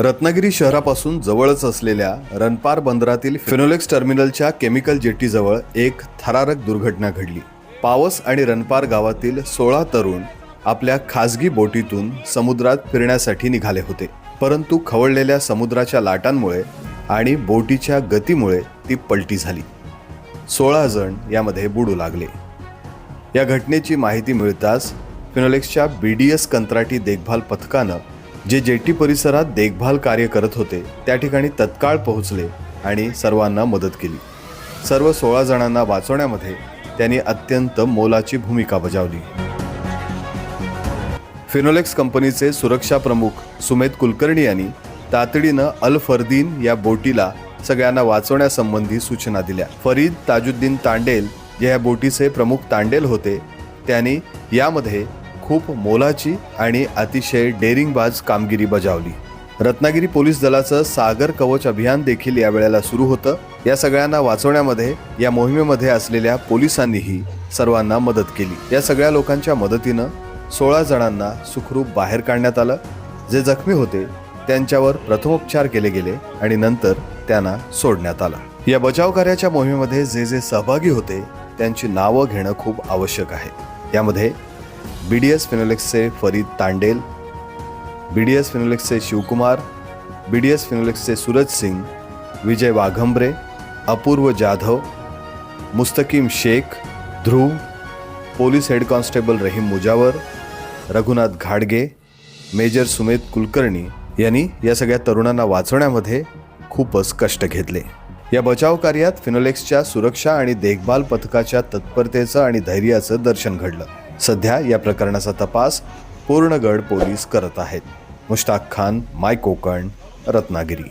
रत्नागिरी शहरापासून जवळच असलेल्या रनपार बंदरातील फिनोलेक्स टर्मिनलच्या केमिकल जेट्टीजवळ एक थरारक दुर्घटना घडली. पावस आणि रनपार गावातील सोळा तरुण आपल्या खासगी बोटीतून समुद्रात फिरण्यासाठी निघाले होते. परंतु खवळलेल्या समुद्राच्या लाटांमुळे आणि बोटीच्या गतीमुळे ती पलटी झाली. सोळा जण यामध्ये बुडू लागले. या घटनेची माहिती मिळताच फिनोलेक्सच्या बी डी एस कंत्राटी देखभाल पथकानं जे जेटी परिसरात देखभाल कार्य करत होते त्या ठिकाणी तत्काळ पोहोचले आणि सर्वांना मदत केली. सर्व सोळा जणांना वाचवण्यामध्ये त्यांनी अत्यंत मोलाची भूमिका बजावली. फिनोलेक्स कंपनीचे सुरक्षा प्रमुख सुमेध कुलकर्णी यांनी तातडीनं अल फरदीन या बोटीला सगळ्यांना वाचवण्यासंबंधी सूचना दिल्या. फरीद ताजुद्दीन तांडेल जे या बोटीचे प्रमुख तांडेल होते त्यांनी यामध्ये खूप मोलाची आणि अतिशय डेअरिंगबाज कामगिरी बजावली. रत्नागिरी पोलीस दलाचं सागर कवच अभियान देखील या वेळेला सुरू होतं. या सगळ्यांना वाचवण्यामध्ये या मोहिमेमध्ये असलेल्या पोलिसांनीही सर्वांना मदत केली. या सगळ्या लोकांच्या मदतीनं सोळा जणांना सुखरूप बाहेर काढण्यात आलं. जे जखमी होते त्यांच्यावर प्रथमोपचार केले गेले आणि नंतर त्यांना सोडण्यात आलं. या बचाव कार्याच्या मोहिमेमध्ये जे जे सहभागी होते त्यांची नावं घेणं खूप आवश्यक आहे. यामध्ये B D S फिनोलेक्सचे Farid Tandel B D S फिनोलेक्सचे Shivkumar B D S फिनोलेक्सचे Suraj Singh Vijay Waghambare Apurva Jadhav Mustakim Shaikh Dhruv police head constable Rahim Mujawar Raghunath घाडगे मेजर सुमेध कुलकर्णी यांनी या सगळ्या तरुणांना वाचवण्यामध्ये खूपच कष्ट घेतले. या बचाव कार्यात फिनोलेक्सच्या सुरक्षा आणि देखभाल पथकाच्या तत्परतेचं आणि धैर्याचं दर्शन घडलं. सध्या या प्रकरणाचा तपास पूर्णगड पोलीस करत आहेत. मुश्ताक खान माय कोकण रत्नागिरी.